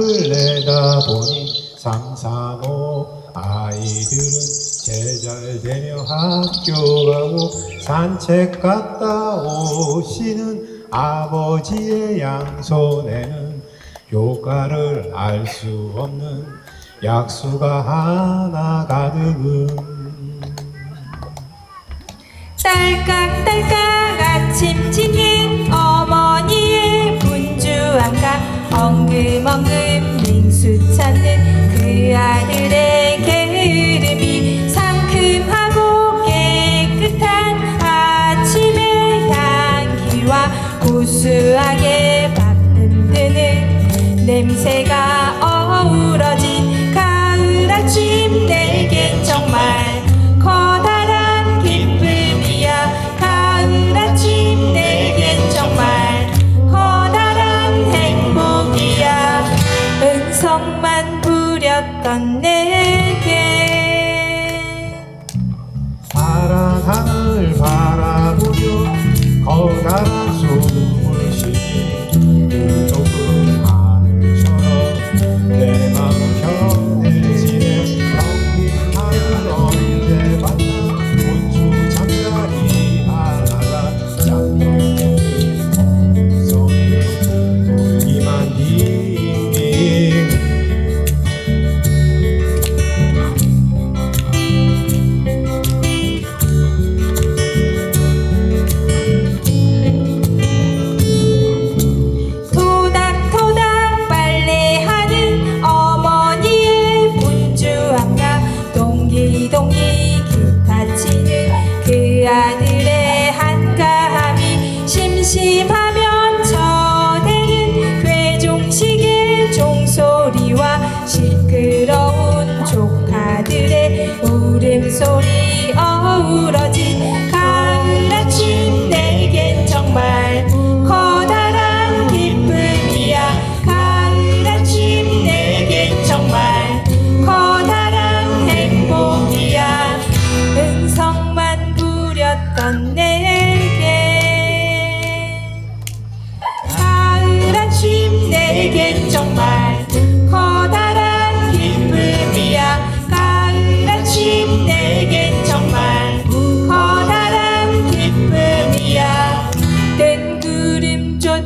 밖을 내다보니 삼삼오 아이들은 제잘되며 학교 가고 산책 갔다 오시는 아버지의 양손에는 효과를 알 수 없는 약수가 하나 가득은. 딸깍딸깍 아침 짓 향기와 고수하게 바쁨드는 냄새가 어우러진 가을 아침 내겐 정말 커다란 기쁨이야. 가을 아침 내겐 정말 커다란 행복이야. 은성만 부렸던 내게. 하늘 바라보며 커다란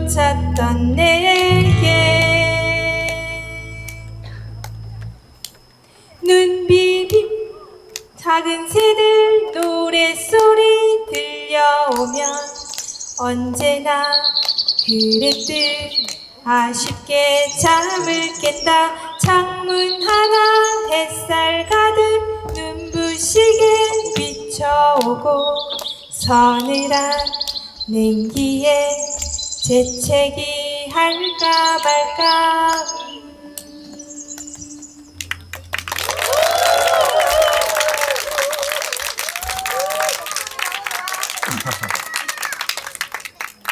쫓았던 내게 눈 비빔 작은 새들 노랫소리 들려오면 언제나 그랬듯 아쉽게 잠을 깼다. 창문 하나 햇살 가득 눈부시게 비춰오고 서늘한 냉기에 재채기 할까 말까